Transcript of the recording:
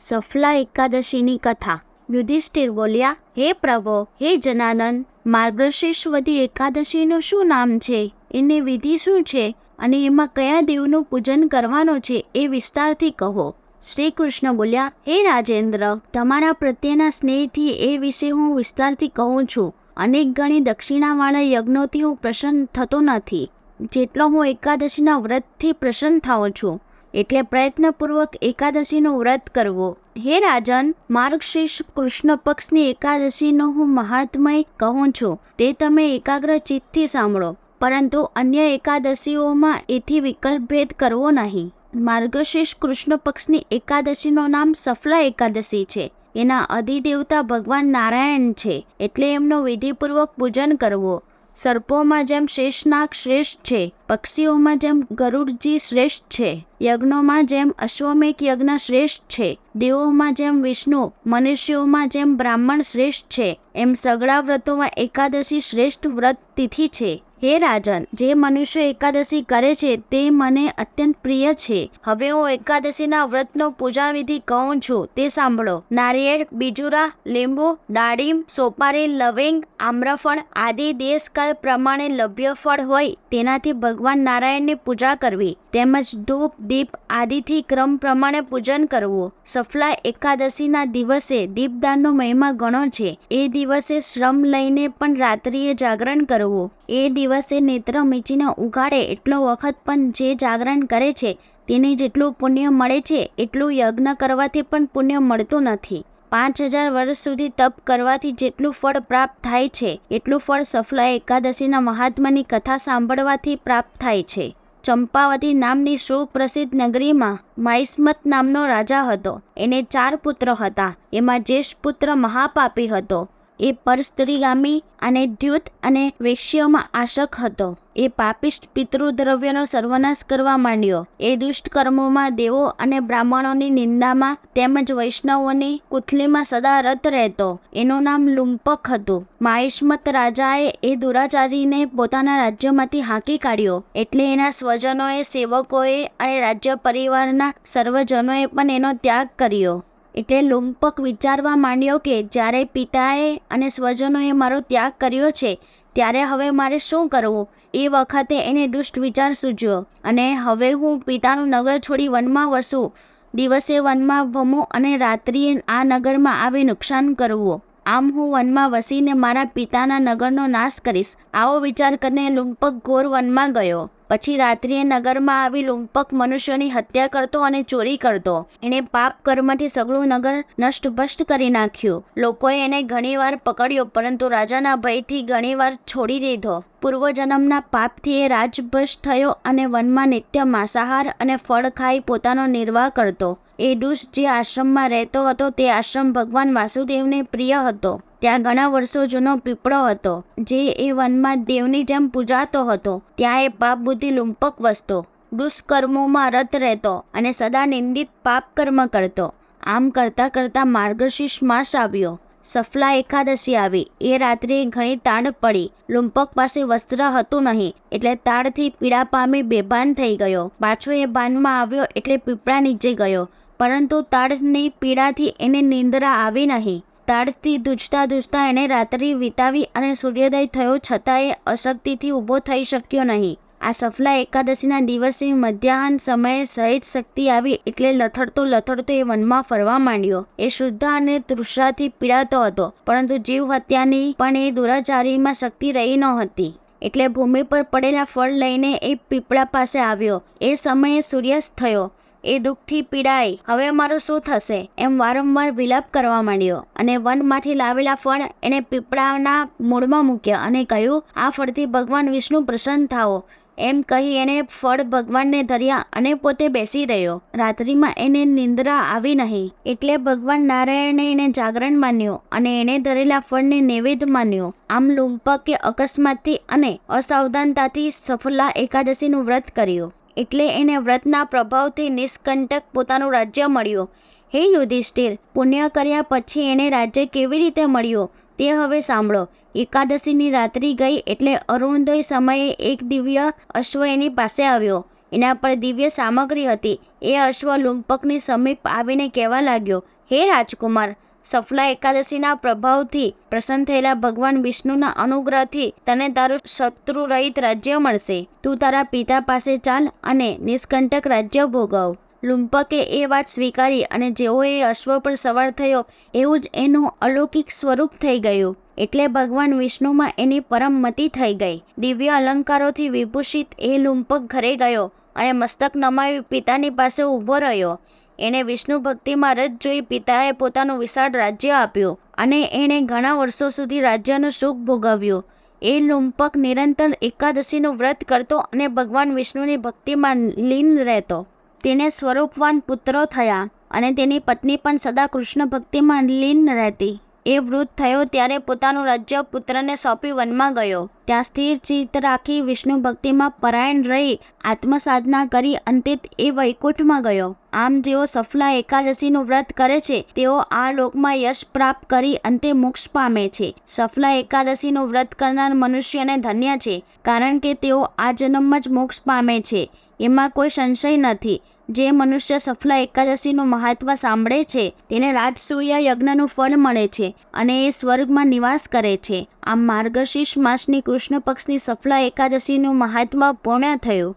સફલા એકાદશીની કથા. યુધિષ્ઠિર બોલ્યા, હે પ્રભો, હે જનાનંદ માર્ગશીર્ષવતી એકાદશીનું શું નામ છે? એની વિધિ શું છે? અને એમાં કયા દેવનું પૂજન કરવાનું છે એ વિસ્તારથી કહો. શ્રી કૃષ્ણ બોલ્યા, હે રાજેન્દ્ર, તમારા પ્રત્યેના સ્નેહથી એ વિશે હું વિસ્તારથી કહું છું. અનેક ગણી દક્ષિણાવાળા યજ્ઞોથી હું પ્રસન્ન થતો નથી. જેટલો હું એકાદશીના વ્રતથી પ્રસન્ન થાઉં છું એટલે પ્રયત્નપૂર્વક એકાદશીનો વ્રત કરવો. હે રાજન, માર્ગશીર્ષ કૃષ્ણ પક્ષની એકાદશીનો હું મહાત્મય કહું છું. તે તમે એકાગ્ર ચિત્તથી સાંભળો. પરંતુ અન્ય એકાદશીઓમાં એથી વિકલ્પભેદ કરવો નહીં. માર્ગશીર્ષ કૃષ્ણ પક્ષની એકાદશીનું નામ સફલા એકાદશી છે. એના અધિદેવતા ભગવાન નારાયણ છે. એટલે એમનું વિધિપૂર્વક પૂજન કરવું. સર્પોમાં જેમ શેષનાગ શ્રેષ્ઠ છે, પક્ષીઓમાં જેમ ગરુડજી શ્રેષ્ઠ છે, યજ્ઞોમાં જેમ અશ્વમેક યજ્ઞ શ્રેષ્ઠ છે, દેવોમાં જેમ વિષ્ણુ, મનુષ્યોમાં જેમ બ્રાહ્મણ શ્રેષ્ઠ છે, એમ સગળા વ્રતોમાં એકાદશી શ્રેષ્ઠ વ્રત તિથિ છે. હે રાજન, જે મનુષ્ય એકાદશી કરે છે તે મને અત્યંત પ્રિય છે. હવે હું એકાદશીના વ્રતનો પૂજા વિધિ કહું છું, તે સાંભળો. નારિયેળ, બીજુરા, લીંબુ દાડીમ સોપારી, લવિંગ, આમ્રફળ આદિ દેશકાળ પ્રમાણે લભ્ય ફળ હોય, તેનાથી ભગવાન નારાયણની પૂજા કરવી. તેમજ ધૂપ, દીપ આદિથી ક્રમ પ્રમાણે પૂજન કરવું. સફલા એકાદશીના દિવસે દીપદાનનો મહિમા ઘણો છે. એ દિવસે શ્રમ લઈને પણ રાત્રિએ જાગરણ કરવું. એ દિવસે નેત્ર મીચીને ઉગાડે એટલો વખત પણ જે જાગરણ કરે છે, તેને જેટલું પુણ્ય મળે છે, એટલું યજ્ઞ કરવાથી પણ પુણ્ય મળતું નથી. પાંચ હજાર વર્ષ સુધી તપ કરવાથી જેટલું ફળ પ્રાપ્ત થાય છે, એટલું ફળ સફલા એકાદશીના મહાત્માની કથા સાંભળવાથી પ્રાપ્ત થાય છે. ચંપાવતી નામની સુપ્રસિદ્ધ નગરીમાં માઇસ્મત નામનો રાજા હતો. એને ચાર પુત્ર હતા. એમાં જ્યેષ્ઠ પુત્ર મહાપાપી હતો. એ પરસ્ત્રીગામી અને દ્યુત અને વેશ્યોમાં આશક હતો. એ પાપિષ્ટ પિતૃદ્રવ્યનો સર્વનાશ કરવા માંડ્યો. એ દુષ્ટ કર્મોમાં દેવો અને બ્રાહ્મણોની નિંદામાં તેમજ વૈષ્ણવોની કુથલીમાં સદા રત રહેતો. એનું નામ લુંપક હતું. માહિષ્મત રાજાએ એ દુરાચારીને પોતાના રાજ્યમાંથી હાંકી કાઢ્યો. એટલે એના સ્વજનોએ, સેવકોએ અને રાજ્ય પરિવારના સર્વજનોએ પણ એનો ત્યાગ કર્યો. એટલે લુંપક વિચારવા માંડ્યો કે જ્યારે પિતાએ અને સ્વજનોએ મારો ત્યાગ કર્યો છે, ત્યારે હવે મારે શું કરવું? એ વખતે એને દુષ્ટ વિચાર સૂજ્યો અને હવે હું પિતાનું નગર છોડી વનમાં વસું. દિવસે વનમાં ભમું અને રાત્રિએ આ નગરમાં આવી નુકસાન કરવું. આમ હું વનમાં વસીને મારા પિતાના નગરનો નાશ કરીશ. આવો વિચાર કરીને લુંપક ઘોર વનમાં ગયો. પછી રાત્રિએ નગરમાં આવી લુંપક મનુષ્યોની હત્યા કરતો અને ચોરી કરતો. એણે પાપ કર્મથી સગળું નગર નષ્ટભષ્ટ કરી નાખ્યું. લોકોએ એને ઘણીવાર પકડ્યો, પરંતુ રાજાના ભયથી ઘણીવાર છોડી દીધો. પૂર્વજન્મના પાપથી એ રાજભ્રષ્ટ થયો અને વનમાં નિત્ય માંસાહાર અને ફળ ખાઈ પોતાનો નિર્વાહ કરતો. એ જે આશ્રમમાં રહેતો હતો, તે આશ્રમ ભગવાન વાસુદેવને પ્રિય હતો. ત્યાં ઘણા વર્ષો જૂનો પીપળો હતો, જે એ વનમાં દેવની જેમ પૂજાતો હતો. ત્યાં એ પાપ બુદ્ધિ લુંપક વસતો, દુષ્કર્મોમાં રત રહેતો અને સદા નિંદિત પાપ કર્મ કરતો. આમ કરતાં કરતાં માર્ગશીર્ષ માસ આવ્યો. સફલા એકાદશી આવી. એ રાત્રે ઘણી તાડ પડી. લુંપક પાસે વસ્ત્ર હતું નહીં, એટલે તાડથી પીડા પામી બેભાન થઈ ગયો. પાછો એ ભાનમાં આવ્યો એટલે પીપળા નીચે ગયો. પરંતુ તાડની પીડાથી એને નિંદ્રા આવી નહીં. તાડથી ધૂજતા ધૂજતા એણે રાત્રિ વિતાવી અને સૂર્યોદય થયો છતાં એ અશક્તિથી ઊભો થઈ શક્યો નહીં. આ સફલા એકાદશીના દિવસે મધ્યાહન સમયે સહેજ શક્તિ આવી એટલે લથડતો લથડતો એ વનમાં ફરવા માંડ્યો. એ શુદ્ધ અને તૃષાથી પીડાતો હતો, પરંતુ જીવ હત્યાની પણ એ દુરાચારીમાં શક્તિ રહી નહોતી. એટલે ભૂમિ પર પડેલા ફળ લઈને એ પીપળા પાસે આવ્યો. એ સમયે સૂર્યાસ્ત થયો. એ દુઃખથી પીડાઈ હવે મારું શું થશે? એમ વારંવાર વિલાપ કરવા માંડ્યો અને વનમાંથી લાવેલા ફળ એને પીપળાના મૂળમાં મૂક્યા અને કહ્યું, આ ફળથી ભગવાન વિષ્ણુ પ્રસન્ન થાઓ. એમ કહી એણે ફળ ભગવાનને ધર્યા અને પોતે બેસી રહ્યો. રાત્રિમાં એને નિંદ્રા આવી નહીં. એટલે ભગવાન નારાયણે એને જાગરણ માન્યો અને એણે ધરેલા ફળને નૈવેદ્ય માન્યો. આમ લુંપકે અકસ્માતથી અને અસાવધાનતાથી સફલા એકાદશીનું વ્રત કર્યું. એટલે એને વ્રતના પ્રભાવથી નિષ્કંટક પોતાનું રાજ્ય મળ્યું. હે યુધિષ્ઠિર, પુણ્ય કર્યા પછી એને રાજ્ય કેવી રીતે મળ્યું? તે હવે સાંભળો. એકાદશીની રાત્રિ ગઈ એટલે અરુણોદય સમયે એક દિવ્ય અશ્વ એની પાસે આવ્યો. એના પર દિવ્ય સામગ્રી હતી. એ અશ્વ લુંપકની સમીપ આવીને કહેવા લાગ્યો, હે રાજકુમાર સફલા એકાદશીના પ્રભાવથી પ્રસન્ન થયેલા ભગવાન વિષ્ણુના અનુગ્રહથી તને તારું શત્રુ રહિત રાજ્ય મળશે. તું તારા પિતા પાસે ચાલ અને નિષ્કંટક રાજ્ય ભોગવ. લુંપકે એ વાત સ્વીકારી અને જેવો એ અશ્વ પર સવાર થયો એવું જ એનું અલૌકિક સ્વરૂપ થઈ ગયું. એટલે ભગવાન વિષ્ણુમાં એની પરમમતી થઈ ગઈ. દિવ્ય અલંકારોથી વિભૂષિત એ લુંપક ઘરે ગયો અને મસ્તક નમાવી પિતાની પાસે ઊભો રહ્યો. એણે વિષ્ણુ ભક્તિમાં રજ જોઈ પિતાએ પોતાનું વિશાળ રાજ્ય આપ્યું અને એણે ઘણા વર્ષો સુધી રાજ્યનું સુખ ભોગવ્યું. એ લુંપક નિરંતર એકાદશીનું વ્રત કરતો અને ભગવાન વિષ્ણુની ભક્તિમાં લીન રહેતો. તેને સ્વરૂપવાન પુત્રો થયા અને તેની પત્ની પણ સદા કૃષ્ણ ભક્તિમાં લીન રહેતી. એ વૃદ્ધ થયો ત્યારે પોતાનું રાજ્ય પુત્રને સોંપી વનમાં ગયો. ત્યાં સ્થિર ચિત્ત રાખી વિષ્ણુ ભક્તિમાં પરાયણ રહી, આત્મસાધના કરી અંતે એ વૈકુંઠમાં ગયો. આમ જેઓ સફલા એકાદશીનું વ્રત કરે છે, તેઓ આ લોકમાં યશ પ્રાપ્ત કરી અંતે મોક્ષ પામે છે. સફલા એકાદશીનું વ્રત કરનાર મનુષ્યને ધન્ય છે, કારણ કે તેઓ આ જન્મમાં જ મોક્ષ પામે છે. એમાં કોઈ સંશય નથી. જે મનુષ્ય સફલા એકાદશીનું મહત્વ સાંભળે છે, તેને રાજસૂય યજ્ઞનું ફળ મળે છે અને એ સ્વર્ગમાં નિવાસ કરે છે. આમ માર્ગશીર્ષ માસની કૃષ્ણ પક્ષની સફલા એકાદશીનું મહાત્મા પૂર્ણ થયું.